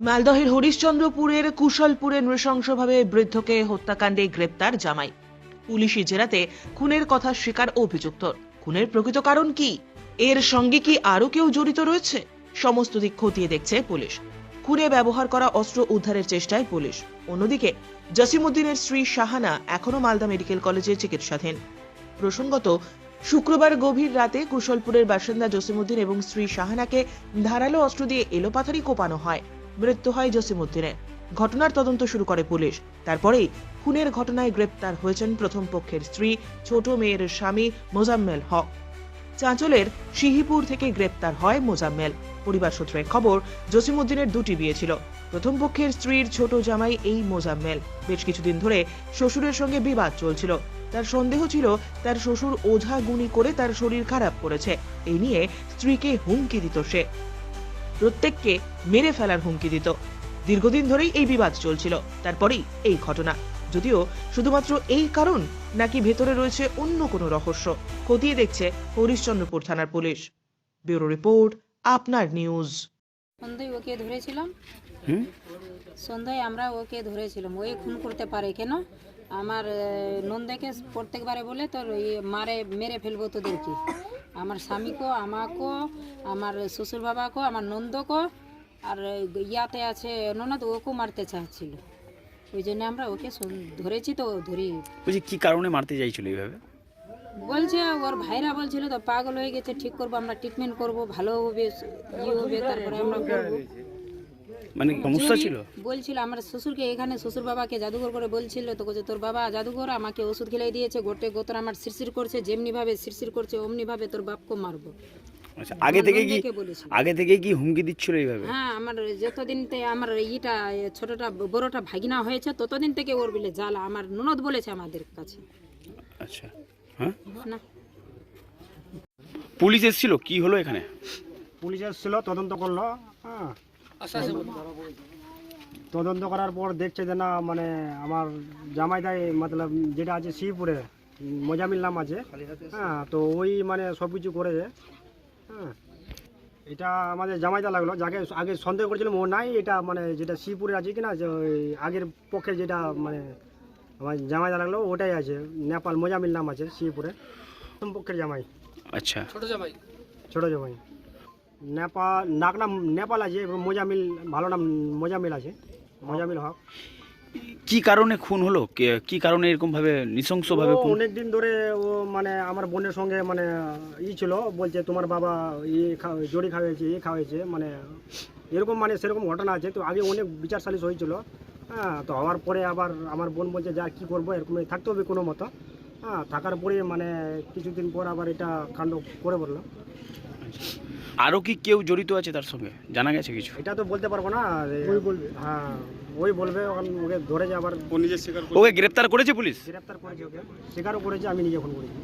মালদহের হরিশ্চন্দ্রপুরের কুশলপুরে নৃশংসভাবে বৃদ্ধকে হত্যাকাণ্ডে গ্রেপ্তার জামাই। পুলিশি জেরাতে খুনের কথা স্বীকার অভিযুক্ত। খুনের প্রকৃত কারণ কি? এর সঙ্গে কি আরও কেউ জড়িত রয়েছে? সমস্ত দিক খতিয়ে দেখছে পুলিশ। খুনে ব্যবহার করা অস্ত্র উদ্ধারের চেষ্টায় পুলিশ। অন্যদিকে, জসিমুদ্দিনের স্ত্রী শাহানা এখনও মালদা মেডিকেল কলেজে চিকিৎসাধীন। প্রসঙ্গত, শুক্রবার গভীর রাতে কুশলপুরের বাসিন্দা জসিমুদ্দিন এবং স্ত্রী শাহানাকে ধারালো অস্ত্র দিয়ে এলোপাথারি কোপানো হয়। মৃত্যু হয় জসিমউদ্দিনের ঘটনার তদন্ত শুরু করে পুলিশ। তারপরেই খুনের ঘটনায় গ্রেপ্তার হয়েছেন প্রথম পক্ষের স্ত্রী, ছোট মেয়ের স্বামী মোজাম্মেল হক। চাঁচলের সিহিপুর থেকে গ্রেপ্তার হয় মোজাম্মেল। পরিবার সূত্রে খবর, জসিমউদ্দিনের দুটি বিয়ে ছিল। প্রথম পক্ষের স্ত্রীর ছোট জামাই এই মোজাম্মেল। বেশ কিছুদিন ধরে শ্বশুরের সঙ্গে বিবাদ চলছিল। তার সন্দেহ ছিল তার শ্বশুর ওঝা গুণি করে তার শরীর খারাপ করেছে। এই নিয়ে স্ত্রীকে হুমকি দিত সে। প্রত্যেককে মেরে ফেলার হুমকি দিত। দীর্ঘদিন ধরেই এই বিবাদ চলছিল। তারপরেই এই ঘটনা। যদিও শুধুমাত্র এই কারণ নাকি ভেতরে রয়েছে অন্য কোনো রহস্য? খতিয়ে দেখছে হরিশ্চন্দ্রপুর থানার পুলিশ। ব্যুরো রিপোর্ট আপনার নিউজ। সন্ধ্যায় ওকে ধরেছিলাম। সন্ধ্যায় আমরা ওকে ধরেছিলাম। ওই খুন করতে পারে কেন? আমার নন্দাকে প্রত্যেকবারে বলে তোর ওই মারে মেরে ফেলব তোদেরকে। আমার স্বামীকে আমাকেও আমার শ্বশুর বাবাকে আমার নন্দকেও আর ইয়াতে আছে ননদ ওকেও মারতে চাচ্ছিল। ওই জন্য আমরা ওকে ধরেছি তো ধরি। বলছি কি কারণে মারতে চাইছিল এইভাবে? বলছে ওর ভাইরা বলছিল তো পাগল হয়ে গেছে ঠিক করব আমরা ট্রিটমেন্ট করব ভালো হবে ইয়ে হবে তারপরে আমরা করব। মানে সমস্যা ছিল? বলছিল আমার শ্বশুরকে এখানে শ্বশুর বাবাকে জাদুঘর করে বলছিল তো বলছে তোর বাবা জাদুঘর আমাকে ওষুধ খেলাই দিয়েছে গোটে গোতর আমার শিরশির করছে যেমনি ভাবে শিরশির করছে অমনি ভাবে তোর বাপকে মারবো। আচ্ছা আগে থেকে কি আগে থেকে কি হুমকি দিচ্ছিল এইভাবে? হ্যাঁ আমার যতদিন থেকে আমার ইটা ছোটটা বড়টা ভাগিনা হয়েছে ততদিন থেকে ওর বিলে জ্বালা আমার ননদ বলেছে আমাদের কাছে। আচ্ছা হ্যাঁ? না। পুলিশ এসেছিল? কি হলো এখানে? পুলিশ এসেছিল তদন্ত করল হ্যাঁ। তদন্ত করার পর দেখছে যে না মানে আমার জামাইদাই মতলব যেটা আছে শিবপুরে মজামিল নাম আছে হ্যাঁ তো ওই মানে সব কিছু করেছে হ্যাঁ। এটা আমাদের জামাইদা লাগল যাকে আগে সন্দেহ করেছিলাম ও নাই এটা মানে যেটা শিবপুরে আছে কিনা যে ওই আগের পক্ষে যেটা মানে আমার জামাইদা লাগল ওটাই আছে নেপাল মজামিল নাম আছে শিবপুরে প্রথম পক্ষের জামাই। আচ্ছা। ছোট জামাই। নেপাল নাক নাম নেপাল আছে এবং মোজামিল ভালো নাম মোজামিল আছে। মোজামিল হক। কি কারণে খুন হলো? কে- কি কারণে এরকম ভাবে নৃশংস ভাবে খুন? অনেক দিন ধরে ও মানে আমার বোনের সঙ্গে মানে ই ছিল বলছে তোমার বাবা ই খা- জড়ি খাওয়াইছে ই খাওয়াইছে মানে এরকম মানে সেরকম ঘটনা আছে। তো আগে অনেক বিচার সালিশ হয়েছিল। হ্যাঁ তো হওয়ার পরে আবার আমার বোন বলছে যা কি করব এরকম থাকতে হবে কোনো মতো। হ্যাঁ থাকার পরে মানে কিছুদিন পর আবার এটা কাণ্ড করে বলল। আরও কি কেউ জড়িত আছে তার সঙ্গে? জানা গেছে কিছু? এটা তো বলতে পারব না ওই বলবে। হ্যাঁ ওই বলবে ওখান ওকে ধরেছে আবার ওকে গ্রেপ্তার করেছে পুলিশ? গ্রেপ্তার করেছে ওকে। স্বীকারও করেছে আমি নিজে ফোন করেছি।